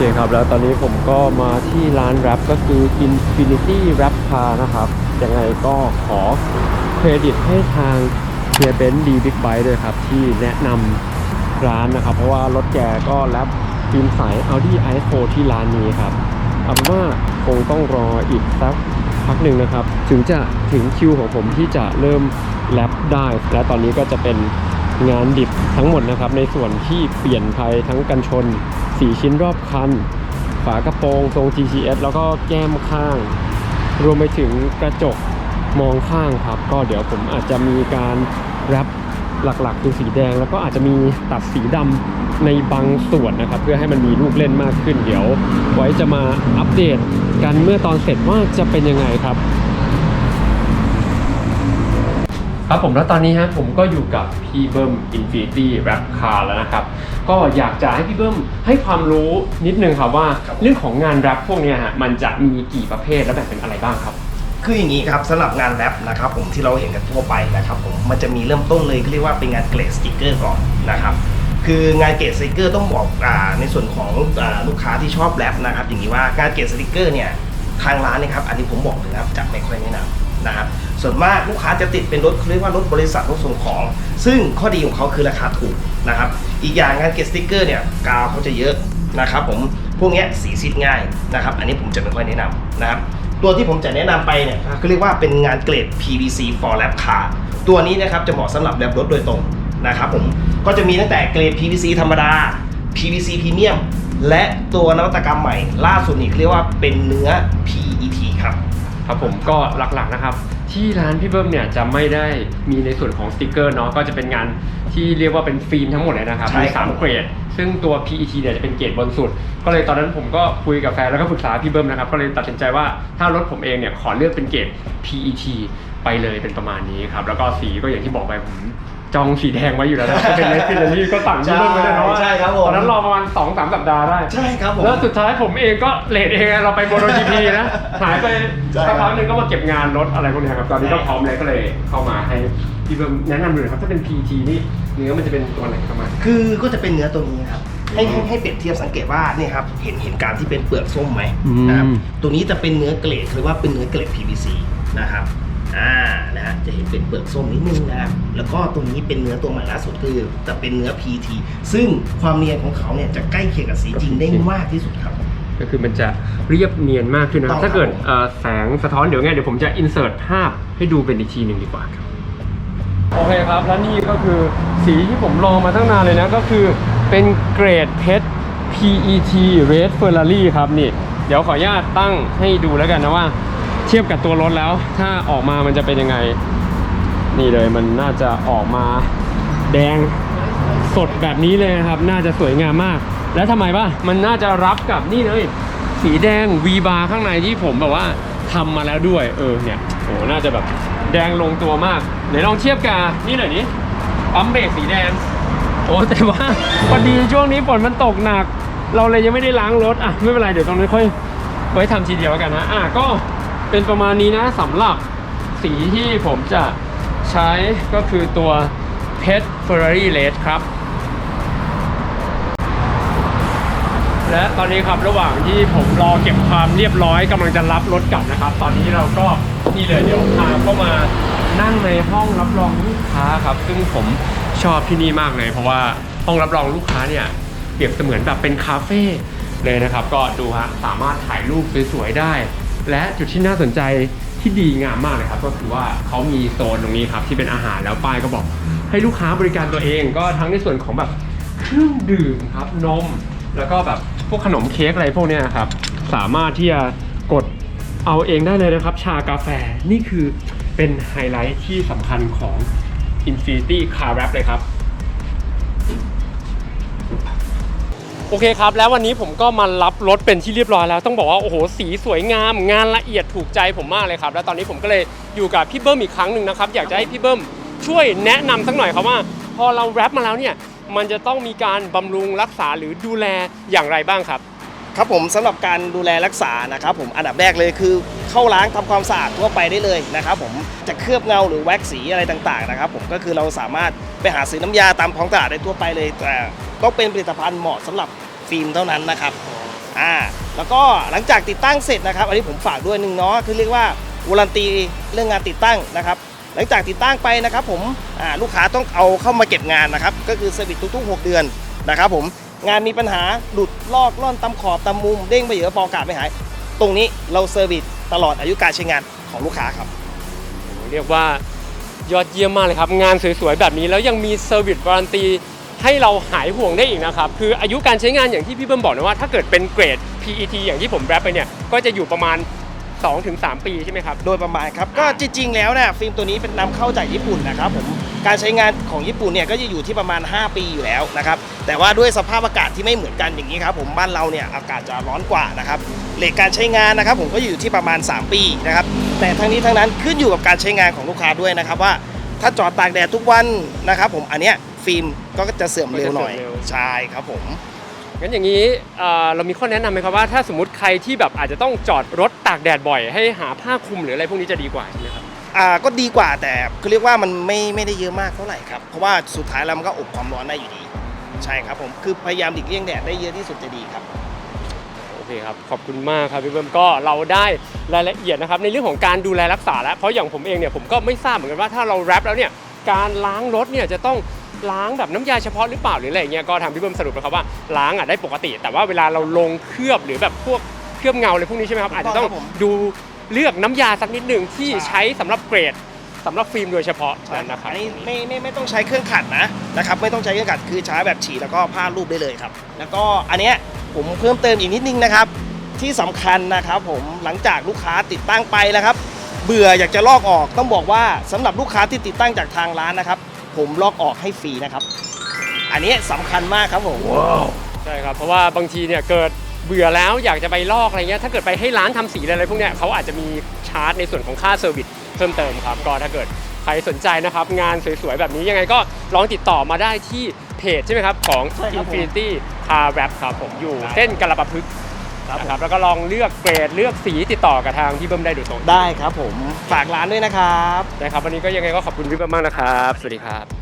เคครับแล้วตอนนี้ผมก็มาที่ร้านแรปก็คือ Infinity Rap Car นะครับ ยังไงก็ขอเครดิตให้ทางเฮียเบนดีบิ๊กไบค์ด้วยครับ ที่แนะนำร้านนะครับ เพราะว่ารถแกก็แรปฟิล์มใส Audi i4 ที่ร้านนี้ครับเอาเป็นว่าคงต้องรออีกสักพักหนึ่งนะครับ ถึงจะถึงคิวของผมที่จะเริ่มแรปได้ และตอนนี้ก็จะเป็น งานดิบทั้งหมดนะครับ ในส่วนที่เปลี่ยนภายทั้งกันชน 4 ชิ้นรอบคัน ฝากระโปรงทรง GCS แล้วก็แก้มข้าง รวมไปถึงกระจกมองข้างครับ ก็เดี๋ยวผมอาจจะมีการแรปหลักๆคือสีแดง แล้วก็อาจจะมีตัดสีดำในบางส่วนนะครับ เพื่อให้มันมีลูกเล่นมากขึ้น เดี๋ยว ไว้จะมาอัปเดตกันเมื่อตอนเสร็จว่าจะเป็นยังไงครับ ครับผมแล้วตอนนี้ฮะผมก็อยู่กับพี่เบิ้ม Infinity Rap Car แล้วนะครับ ก็อยากจะให้พี่เบิ้มให้ความรู้นิดนึงครับว่ารเรื่องของงานแรปพวกเนี้ยฮะมันจะมีกี่ประเภทและแบ่งเป็นอะไรบ้างครับ คืออย่างนี้ครับสำหรับงานแรปนะครับผมที่เราเห็นกันทั่วไปนะครับผมมันจะมีเริ่มต้นเลยเรียกว่าเป็นงานเกรดสติกเกอร์ก่อนนะครับคืองานเกรดสติกเกอร์ต้องบอกอาในส่วนของอาลูกค้าที่ชอบแรปนะครับอย่างนี้ว่างานเกรดสติกเกอร์เนี่ยทางร้านนี่ยครับอันนี้ผมบอกเลยนะครับจะไม่ค่อยแนะนำ นะครับส่วนมากลูกค้าจะติดเป็นรถเขาเรียกว่ารถบริษัทรถส่งของ ซึ่งข้อดีของเขาคือราคาถูกนะครับอีกอย่างงานเกรดสติ๊กเกอร์เนี่ยกาวเขาจะเยอะนะครับผมพวกนี้สีซิดง่ายนะครับ อันนี้ผมจะไม่ค่อยแนะนำนะครับตัวที่ผมจะแนะนำไปเนี่ยก็เรียกว่าเป็นงานเกรด PVC for lab car ตัวนี้นะครับจะเหมาะสำหรับแลบรถโดยตรงนะครับผมก็จะมีตั้งแต่เกรด PVC ธรรมดา PVC Premium และตัวนวัตกรรมใหม่ ล่าสุดนี่เรียกว่าเป็นเนื้อ PET ครับ ครับผมก็หลักๆนะครับ ที่ร้านพี่เบิ้มเนี่ยจะไม่ได้มีในส่วนของสติกเกอร์เนาะก็จะเป็นงานที่เรียกว่าเป็นฟิล์มทั้งหมดเลยนะครับใช่มีครับ สามเกรด ซึ่งตัว PET เนี่ยจะเป็นเกรดบนสุด ก็เลยตอนนั้นผมก็คุยกับแฟนแล้วก็ปรึกษาพี่เบิ้มนะครับ ก็เลยตัดสินใจว่าถ้ารถผมเองเนี่ยขอเลือกเป็นเกรด PET ไปเลยเป็นประมาณนี้ครับแล้วก็สีก็อย่างที่บอกไปผม จองสีแดงไว้อยู่แล้วนะก็เป็นเลสฟิลลี่ก็สั่งพี่เบิ้มไปเลยเนาะใช่ครับผมตอนนั้นรอประมาณ2อสสัปดาห์ได้ใช่ครับผมแล้วสุดท้ายผมเองก็เลทเองไงเราไปโมโนจีพีนะหายไปใช่สักครับพักหนึ่งก็มาเก็บงานรถอะไรพวกเนี้ยครับตอนนี้ก็พร้อมเลยก็เลยเข้ามาให้พี่เบิ้มแนะนำเลยครับถ้าเป็น PT นี่เนื้อมันจะเป็นตัวไหนเข้ามาคือก็จะเป็นเนื้อตัวนี้ครับให้ให้ให้เปรียบเทียบสังเกตว่านี่ครับเห็นเห็นการที่เป็นเปลือกส้มไหมอืมนะครับตัวนี้จะเป็นเนื้อเกรดหรือว่าเป็นเนื้อเกรด PVC นะครับ อ่านะฮะจะเห็นเป็นเปลือกส้มนิดนึงนะครับแล้วก็ตรงนี้เป็นเนื้อตัวใหม่ล่าสุดคือจะเป็นเนื้อ PT ซึ่งความเนียนของเขาเนี่ยจะใกล้เคียงกับสีจริงได้มากที่สุดครับ ก็คือมันจะเรียบเนียนมากขึ้นนะต้องถ้าเกิดครับผมเอ่อแสงสะท้อนเดี๋ยวไงเดี๋ยวผมจะอินเสิร์ตภาพให้ดูเป็นอีกทีหนึ่งดีกว่าครับ โอเคครับ และนี่ก็คือสีที่ผมรอมาตั้งนานเลยนะ ก็คือเป็นเกรดเพชร PET Red Ferrari ครับนี่ เดี๋ยวขออนุญาตตั้งให้ดูแล้วกันนะว่า เทียบกับตัวรถแล้ว ถ้าออกมามันจะเป็นยังไง นี่เลยมันน่าจะออกมาแดงสดแบบนี้เลยนะครับ น่าจะสวยงามมาก และทำไมปะมันน่าจะรับกับนี่เลย สีแดง V bar ข้างในที่ผมแบบว่าทำมาแล้วด้วย เออเนี่ยโอ้น่าจะแบบแดงลงตัวมากเดี๋ยวลองเทียบกับนี่หน่อยนี้ปั๊มเบรกสีแดง โอ้แต่ว่าพอดีช่วงนี้ฝนมันตกหนัก เราเลยยังไม่ได้ล้างรถอะไม่เป็นไรเดี๋ยวตรงนี้ค่อยไว้ทำทีเดียวกันนะอะก็ เป็นประมาณนี้นะสำหรับสีที่ผมจะใช้ก็คือตัวเพชร Ferrari Red ครับ และตอนนี้ครับระหว่างที่ผมรอเก็บความเรียบร้อยกำลังจะรับรถกลับนะครับ ตอนนี้เราก็นี่เลยเดี๋ยวพาเข้ามานั่งในห้องรับรองลูกค้าครับ ซึ่งผมชอบที่นี่มากเลย เพราะว่าห้องรับรองลูกค้าเนี่ยเปรียบเสมือนแบบเป็นคาเฟ่เลยนะครับ ก็ดูฮะสามารถถ่ายรูปสวยๆได้ และจุดที่น่าสนใจที่ดีงามมากเลยครับ ก็คือว่าเขามีโซนตรงนี้ครับที่เป็นอาหารแล้วป้ายก็บอก ให้ลูกค้าบริการตัวเอง ก็ทั้งในส่วนของแบบเครื่องดื่มครับนม แล้วก็แบบพวกขนมเค้กอะไรพวกเนี้ยครับ สามารถที่จะกดเอาเองได้เลยนะครับ ชากาแฟนี่คือเป็นไฮไลท์ที่สำคัญของ Infinity Car Wrap เลยครับ โอเคครับ แล้ววันนี้ผมก็มารับรถเป็นที่เรียบร้อยแล้วต้องบอกว่าโอ้โหสีสวยงาม งานละเอียดถูกใจผมมากเลยครับ แล้วตอนนี้ผมก็เลยอยู่กับพี่เบิ้มอีกครั้งหนึ่งนะครับอยากจะให้พี่เบิ้มช่วยแนะนำสักหน่อยครับว่า พอเราแรปมาแล้วเนี่ยมันจะต้องมีการบำรุงรักษาหรือดูแลอย่างไรบ้างครับ ครับผมสำหรับการดูแลรักษานะครับผมอันดับแรกเลยคือเข้าล้างทำความสะอาดทั่วไปได้เลยนะครับผมจะเคลือบเงาหรือแว็กสีอะไรต่างๆนะครับผมก็คือเราสามารถไปหาซื้อน้ำยาตามท้องตลาดได้ทั่วไปเลยแต่ ต้องเป็นผลิตภัณฑ์เหมาะสำหรับฟิล์มเท่านั้นนะครับอ่าแล้วก็หลังจากติดตั้งเสร็จนะครับ อันนี้ผมฝากด้วยหนึ่งเนาะคือเรียกว่าวารันตีเรื่องงานติดตั้งนะครับ หลังจากติดตั้งไปนะครับ ผมอ่าลูกค้าต้องเอาเข้ามาเก็บงานนะครับ ก็คือเซอร์วิสทุกๆ 6 เดือนนะครับผมงานมีปัญหาหลุดลอกล่อนตำขอบตำมุมเด้งไปเยอะฟอกาศไม่หาย ตรงนี้เราเซอร์วิสตลอดอายุการใช้งานของลูกค้าครับ เรียกว่ายอดเยี่ยมมากเลยครับ งานสวยๆแบบนี้แล้วยังมีเซอร์วิสวารันตี ให้เราหายห่วงได้อีกนะครับ คืออายุการใช้งานอย่างที่พี่เบิ้มบอกนะว่า ถ้าเกิดเป็นเกรด PET อย่างที่ผมแรปไปเนี่ย ก็จะอยู่ประมาณ 2-3 ปีใช่ไหมครับ โดยประมาณครับ ก็จริง ๆ แล้วเนี่ยฟิล์มตัวนี้เป็นนำเข้าจากญี่ปุ่นนะครับผมการใช้งานของญี่ปุ่นเนี่ยก็จะอยู่ที่ประมาณ 5 ปีอยู่แล้วนะครับแต่ว่าด้วยสภาพอากาศที่ไม่เหมือนกันอย่างนี้ครับผมบ้านเราเนี่ยอากาศจะร้อนกว่านะครับเลทการใช้งานนะครับผมก็อยู่ที่ประมาณ 3 ปีนะครับแต่ทั้งนี้ทั้งนั้นขึ้นอยู่กับการใช้งานของลูกค้าด้วยนะครับว่า ถ้าจอดตากแดดทุกวันนะครับผมอันเนี้ย ฟิล์มก็จะเสื่อมเร็วหน่อย ก็จะเสื่อมเร็ว ใช่ครับผม งั้นอย่างนี้เอ่อเรามีข้อแนะนำไหมครับว่าถ้าสมมติใครที่แบบอาจจะต้องจอดรถตากแดดบ่อย ให้หาผ้าคลุมหรืออะไรพวกนี้จะดีกว่าใช่ไหมครับ อ่าก็ดีกว่าแต่คือเรียกว่ามันไม่ไม่ได้เยอะมากเท่าไหร่ครับ เพราะว่าสุดท้ายแล้วมันก็อบความร้อนได้อยู่ดี ใช่ครับผมคือพยายามหลีกเลี่ยงแดดได้เยอะที่สุดจะดีครับ โอเคครับ ขอบคุณมากครับพี่เบิ้มก็เราได้รายละเอียดนะครับในเรื่องของการดูแลรักษาแล้วเพราะอย่างผมเองเนี่ยผมก็ไม่ทราบเหมือนกันว่าถ้าเราแรปแล้วเนี่ยการล้างรถเนี่ยจะต้อง ล้างแบบน้ำยาเฉพาะหรือเปล่าหรืออะไรอย่างเงี้ยก็ทางพี่เบิ้มสรุปนะครับว่าล้างอะได้ปกติ แต่ว่าเวลาเราลงเคลือบหรือแบบพวกเคลือบเงาอะไรพวกนี้ใช่ไหมครับอาจจะต้องครับผมดูเลือกน้ำยาสักนิดหนึ่งที่ใช่ใช้สำหรับเกรดสำหรับฟิล์มโดยเฉพาะนะครับอันนี้ไม่ไม่ไม่ต้องใช้เครื่องขัดนะนะครับไม่ต้องใช้เครื่องขัดคือใช้แบบฉีดแล้วก็ผ้ารูปได้เลยครับ แล้วก็อันเนี้ยผมเพิ่มเติมอีกนิดนึงนะครับ ที่สำคัญนะครับผมหลังจากลูกค้าติดตั้งไปแล้วครับ เบื่ออยากจะลอกออกต้องบอกว่าสำหรับลูกค้าที่ติดตั้งจากทางร้านนะครับ ผมลอกออกให้ฟรีนะครับ อันนี้สำคัญมากครับผมใช่ครับ เพราะว่าบางทีเนี่ยเกิดเบื่อแล้วอยากจะไปลอกอะไรเงี้ยถ้าเกิดไปให้ร้านทำสีอะไรพวกเนี้ยเขาอาจจะมีชาร์จในส่วนของค่าเซอร์วิสเพิ่มเติมครับก็ถ้าเกิดใครสนใจนะครับ งานสวยๆ แบบนี้ยังไงก็ลองติดต่อมาได้ที่เพจใช่ไหมครับ ของใช่ครับผม Infinity Car Wrap ครับผมอยู่เส้นกระปะพฤกษ์ ครับผม นะครับแล้วก็ลองเลือกเกรดเลือกสีติดต่อกับทางพี่เบิ้มได้โดยตรงได้ครับผมฝากร้านด้วยนะครับ นะครับวันนี้ก็ยังไงก็ขอบคุณพี่เบิ้มมากนะครับ สวัสดีครับ